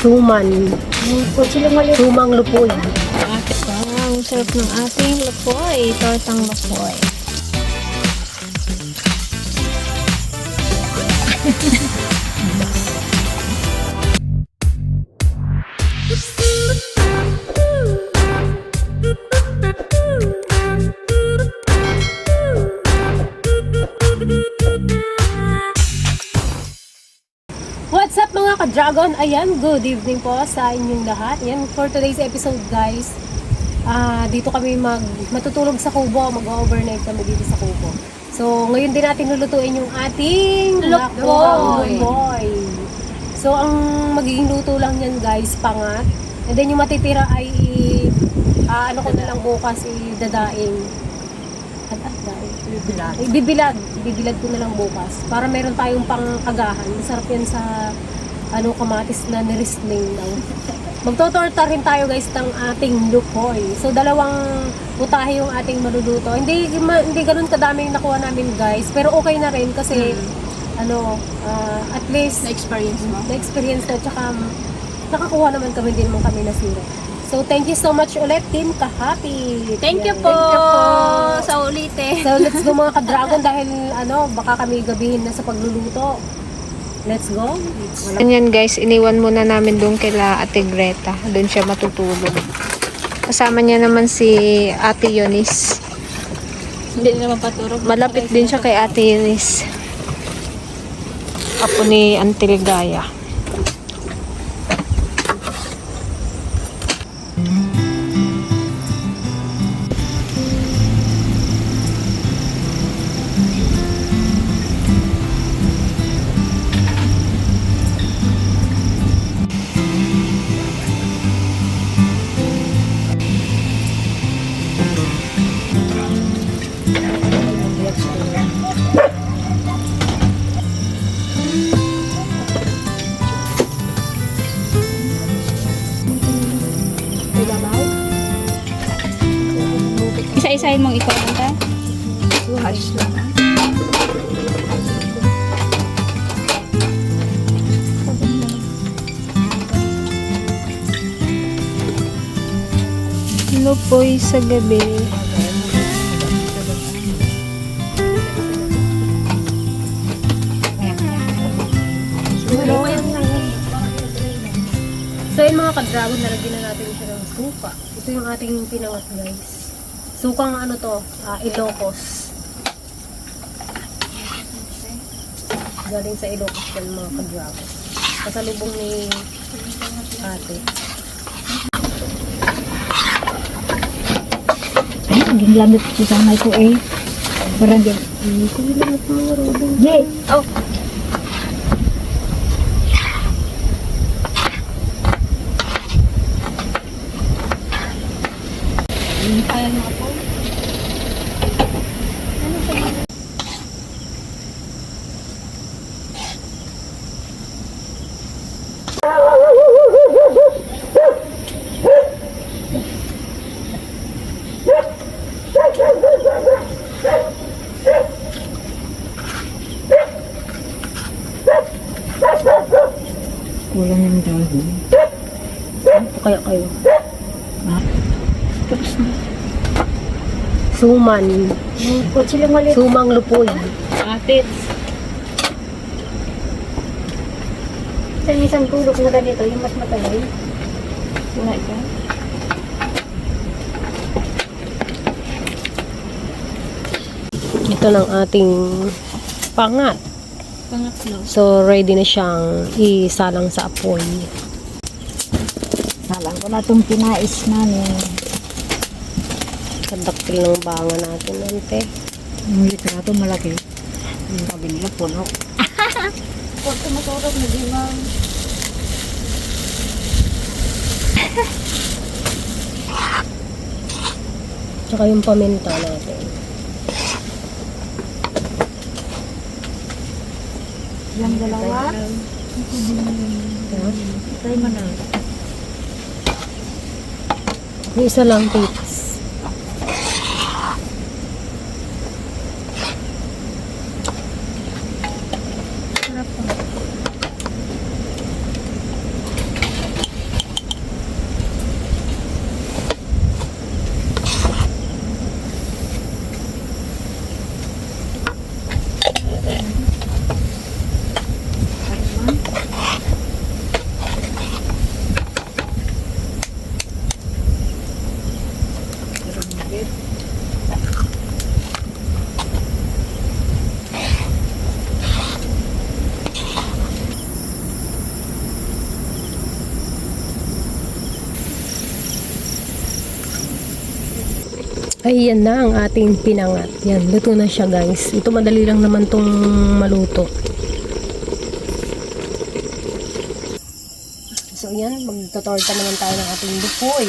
Suman. Sumang lupoy. Wow, ang sarap ng ating lapoy. Tortang lapoy. What's up mga ka-dragon? Ayan, good evening po sa inyong lahat. Ayan, for today's episode guys, ah dito kami mag matutulog sa kubo, mag-overnight kami dito sa kubo. So, ngayon din natin lulutuin yung ating Lokboy. Lokboy. So, ang magiging luto lang yan guys, pangat. And then yung matitira ay i- ah, ano ko na lang bukas i-dadaing. At at daing. Bibilag. Ibibilad. Ibibilad ko na lang bukas. Para meron tayong pang-agahan. Masarap yan sa ano kamatis na nirisling daw. Magtotorta rin tayo guys ng ating lupoy. So dalawang putahe yung ating maluluto. Hindi ma, hindi ganoon kadaming nakuha namin guys, pero okay na rin kasi ano, ah, at least Na-experience mo? na-experience na tsaka nakakuha naman kami din naman kami na zero. So thank you so much ulit Team Kahapi. Thank you po, Thank you po. sa ulitin. So let's go mga ka-dragon dahil ano, baka kami gabihin na sa pagluluto. Let's go. Wala Ganyan guys, iniwan muna namin doon kila Ate Greta. Doon siya matutulog. Kasama niya naman si Ate Eunice. Hindi naman paturog. Malapit din siya kay Ate Eunice. Apo ni Auntie Ligaya. Lupoy sa gabi. So yun mga ka-dragon, nalagyan na natin siya ng suka. Ito yung ating pinangat guys. Sukang ano to, ah, Ilocos. Galing sa Ilocos yan mga ka-dragon. Kasalubong ni ate. Naging lamit si Samay ko eh. Parang di. Di. Oh. Kulang yung dahon. Ano po kaya kayo? Tapos na. Suman. Sumang lupoy. Atit. Sa isang tulog na ganito, yung mas matagal. Wala ka. Ito ng ating pangat. Pangatlo. So ready na siyang isalang sa apoy. Salang ko na itong pinais namin. Sa daktil ng banga natin ante. Yung litrato malaki. Sabi nila puno. Huwag tumuturog na di ma'am. Tsaka yung paminta natin. Yung dalawa. Ito. Try mo na. Yung isa lang tips. Ay, yan na ang ating pinangat. Yan, luto na siya guys. Ito madali lang naman tong maluto. So yan, magtotorta naman tayo ng ating bukoy.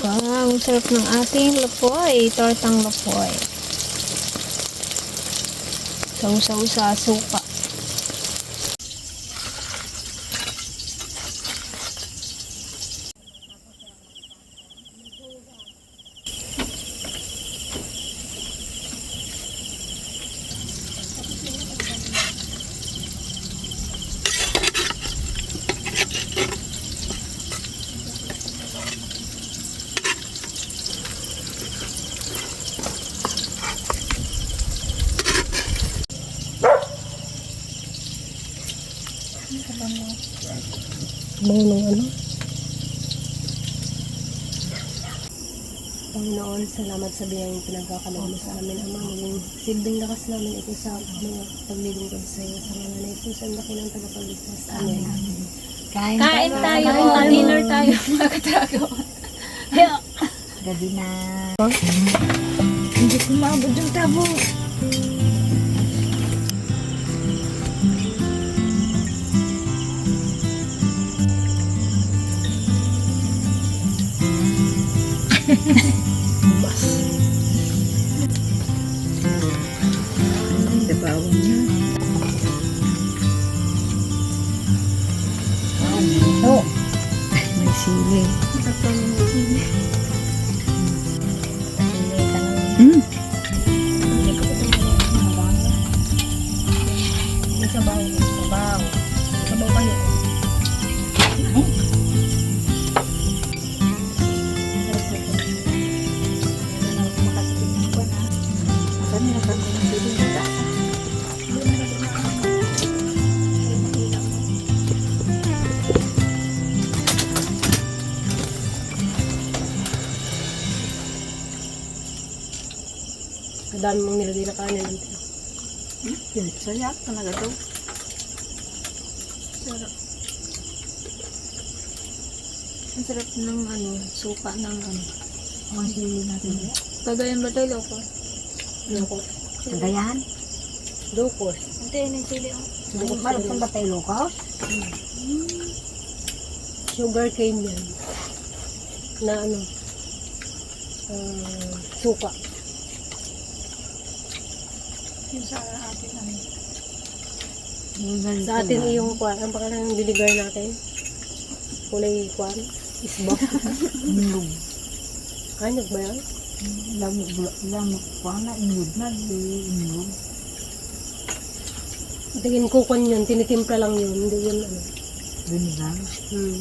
Wow, ang sarap ng ating lapoy. Tortang Sơn 出版 suka. Mangunong ano? Panginoon, salamat sa biyayang pinagkakaloon mo sa amin, Ama. Maging silbing lakas namin ito sa mga paglilingkod sa iyo. Sa mga na ito, sa laki ng tagapagligtas. Amen. Kain, Kain tayo. Kain tayo. Dinner tayo. Mga katrago. Gabi na. Hindi ko maabot yung tabo. Ay, dabawang na. Ah, dito. May sili. Sili ka naman. Mm. Kadami mong nilagay na kanin. Saya talaga to. Sarap. Ang sarap ng ano, suka ng ano. Ang sili natin. Kagayan ba tayo loko? Loko. Kagayan? Locos. Ante, yun yung sili oh. Meron pang batay lukaw? Sugar cane yan. Na ano, ah, suka. Yung sa atin ano. Sa atin yung kwan, ang pangalan ng vinegar natin. Kulay kwan, isba. Inlog. Kanyag ba yan? Lamok, lamok pa na inlog na. Inlog. Tingin ko kwan yun, tinitimpla lang yun. Hindi yun ano. Binigan. Hmm.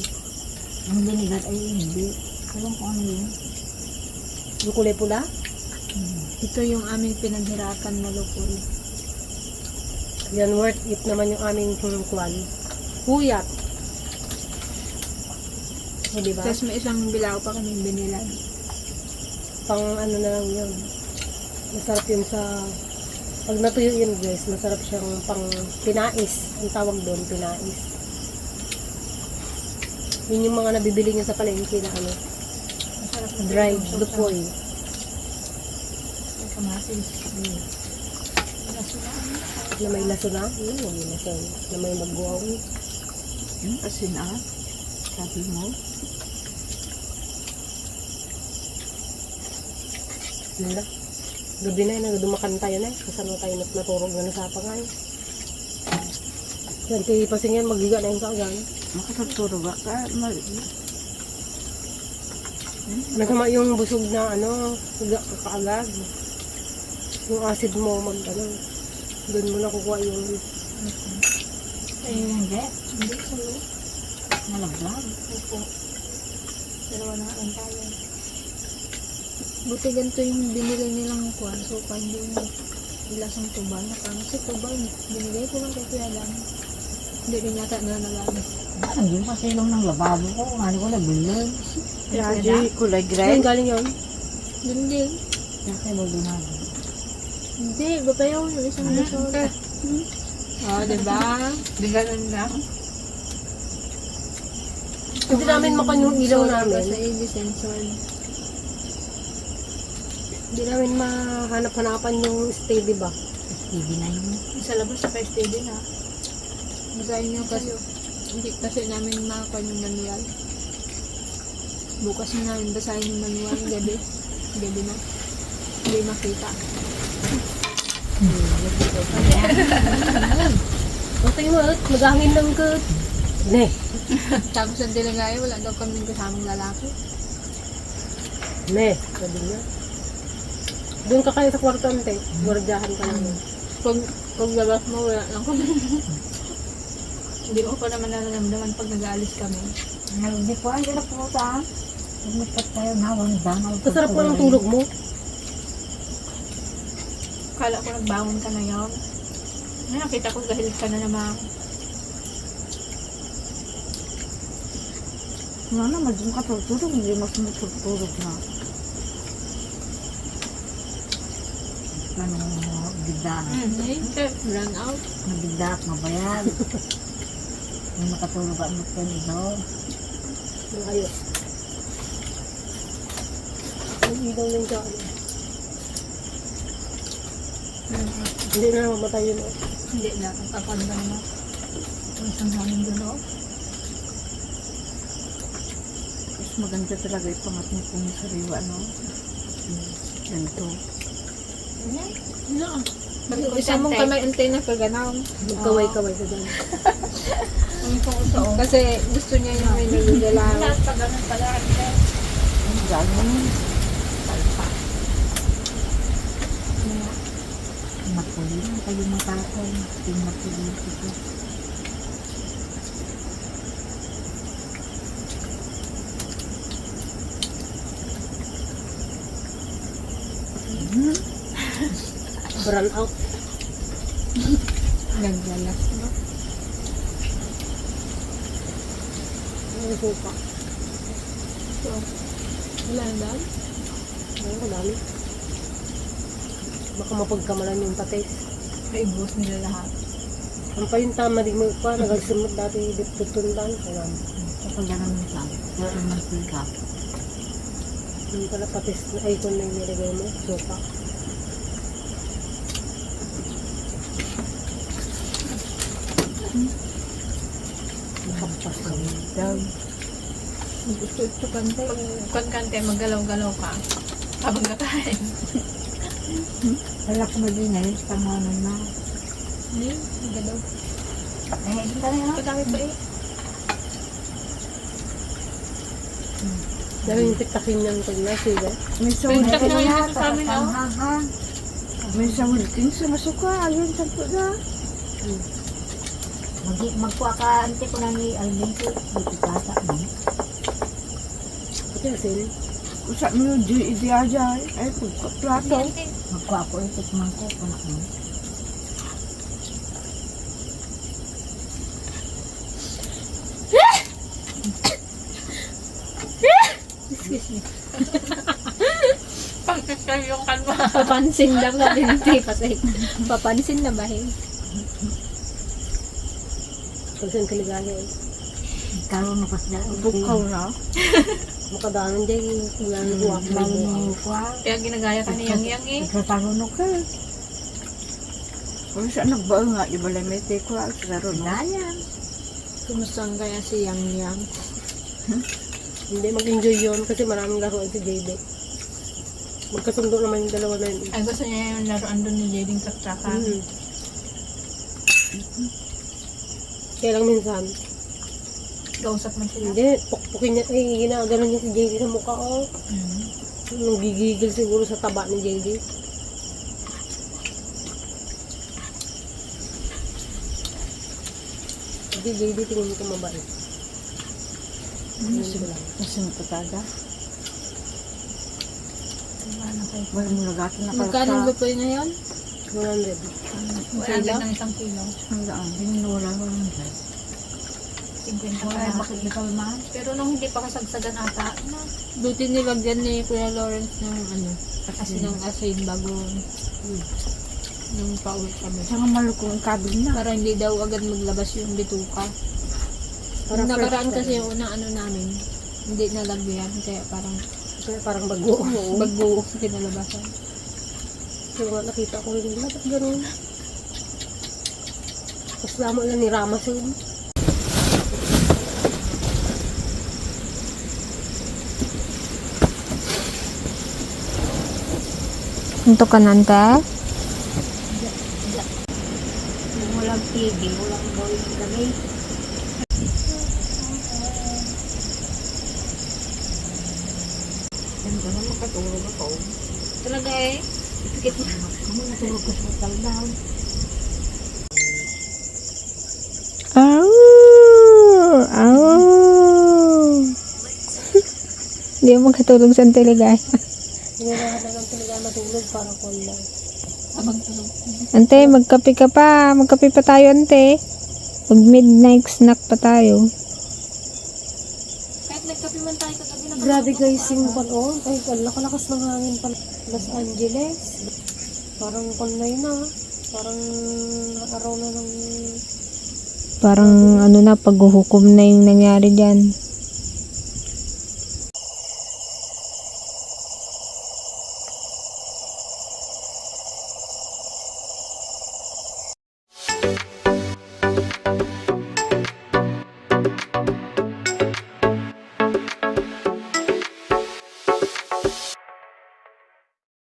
Ang binigan ay hindi. Alam ko ano yun. Yung kulay pula? Ito yung aming pinaghirapan na lupol. Yan, worth it naman yung aming kwan. Puyat. O, diba? Tapos may isang bilao pa kaming binilan. Pang ano na lang yun. Masarap yun sa... Pag natuyo yun guys, masarap siyang pang pinais. Ang tawag doon, pinais. Yun yung mga nabibili niyo sa palengke na ano, Masarap na dried lupoy. May kamatis. Na may laso na. Ano may laso? Na may magwaw. Yung asin ah. Sabi mo. Yun na. Gabi na yun, dumakan tayo na. Kasano tayo nat naturog na sa pangay. Yan, kay pasing yan, magiga na yung kagan. Makatuturo ba ka? Mal- Masama yung busog na ano, ka kaagad. Yung acid mo mag ano, doon mo nakukuha yung Ay, hindi. Hindi, sa'yo. Nalaglag. Opo. Dalawa na lang tayo. Buti ganito yung binili nilang kuwan. So, pa hindi yung lasang tubal. Nakano si tubal. Binigay ko lang kay Kuya lang. Hindi rin yata nila nagamit. Parang yung pasilong ng lababo ko. Ano ko nabilin. Grabe, kulay Saan galing yun? Doon din. Kaya kayo mo binago. Hindi, babayaw yung isang gasol. Oh, diba? Di ganun lang. Hindi namin makan yung ilaw namin. Sa AB sensor. Hindi namin mahanap-hanapan yung stay, di ba? TV na yun. Sa labas sa first day din ha. Basahin nyo kasi. Hindi kasi namin makakuha yung manual. Bukas na namin basahin yung manual gabi. Gabi na. Hindi makita. Okay mo, maghangin lang ka. Ne. Tapos ang dilagay, wala daw kaming kasamang lalaki. Ne. Sabi niya. Doon ka kayo sa kwarto, ante. Gwardiyahan ka lang. Pag, pag labas mo, wala lang kami. Hindi ko pa naman nararamdaman pag nag-aalis kami. Hindi po, hindi na pumunta. Pumunta tayo na, wang dangal. Kasarap mo ng tulog mo. Kala ko nagbangon ka na yun. Ay, nakita ko dahil ka na naman. Ano na, madyan ka tutulog, hindi mas matutulog na. Ano, bigda. Hmm, eh, chef, run out. Nabigda at mabayad. May makatulog ang ito. Yung ayos. Yung ilaw yung dyan. Hindi na mamatay yun. Hindi na, ang kakanda na. Ang isang hangin doon, oh. Mas maganda talaga ipangat mo kung sariwa, no? Ganito. No. Bakit isa mong kamay antena ka ganaw? Magkaway-kaway sa dyan. Kasi gusto niya yung may nagugalaw. Ang gano'n. Makulin kayo matakon. Yung makulin ito. Burn out. Naggalas, no? Ang suka. So, wala na dahil. Ang kadami. Baka mapagkamalan yung patay. Ay, buhos nila lahat. Ang pa yung tama, di mo pa, nagagsimot dati dito tundan. Alam. Kapag ganun mo siya, meron man sila. Yung pala patis na icon na yung nilagay mo. Suka. Nakapas kami. Daw. Gusto ito kante. Pag kante, maggalaw-galaw ka. Habang nakain. Wala ko magingay, pangalan na. Hindi, galaw. Eh, hindi ka na yun. Kadami pa eh. Dami yung pitakin ng pag nasiga. May Pintak sawad na na yun sa amin. Ha, May sawad kin sa masuka. Ayun, sampo na. Mag magkuha ka, ante ko na ni Alvin ko. Dito kata mo. Pati asin. Usak mo yung di idiajay. Ay, pagkaplato. Magkuha ko ko. Panak mo. Pagkakal yung kalma. Papansin lang na binti. Pasay. Papansin na ba eh? Pag saan kaligaya eh. Karoon na pas na. Bukaw na. Makadaanan dyan yung wala na buwak. Lalo mo kuha. Kaya ginagaya ka ni Yang Yang eh. Nagkataroon ka. Kung siya nagbao nga, di ba may te ko ang saro no? Dayan. Kumusta ang kaya si Yang Yang? Hindi mag-enjoy yun kasi maraming laruan si JB. Magkasundo naman yung dalawa na yun. Ay gusto niya yung laruan doon ni Jading Trak-Trakan. Mm. Kaya lang minsan, Kausap man sila. hindi, pukpukin niya, ay, ginaganon niya si JD sa mukha, oh. Mm. Nanggigigil siguro sa taba ni JD. Hindi, JD, tingin ko mabait. Tingin ko lang. Kasi mo talaga. Ano? Wala mo nagatin na Magkano ba po yun ngayon? 100. Wala ng isang kilo. Hanggang. Binula ko lang dyan. 50 pa Wala, ka lumahan? Pero nung hindi pa kasagsagan ata, na, buti nilagyan ni Kuya Lawrence ng ano, kasi ng asin bago nung pauwi kami. Saka malukong kabin na. Para hindi daw agad maglabas yung bituka. Para Nung nakaraan kasi yung unang ano namin, hindi nalagyan. Kaya parang Kaya parang bago. bago kinalabasan. Yung nga nakita ko rin, bakit ganun? Tapos lamo lang ni Ramasin. Ito Yung walang tigil, walang gawin kami. Ka na makatulog ako. Talaga eh. Kamo natulog ko sa. Aw! Aw! Hindi mo makatulog sa teligay. Hindi na ka lang talaga matulog para ko lang. Abang tulog. Ante, magkape ka pa. Magkape pa tayo, ante. Mag midnight snack pa tayo. Kahit nagkape man tayo kagabi na Grabe guys, yung pan-on. Ay, wala kalakas ng hangin pa. Los Angeles. Parang kunay na. Parang araw na ng... Parang ano na, paghuhukom na yung nangyari dyan.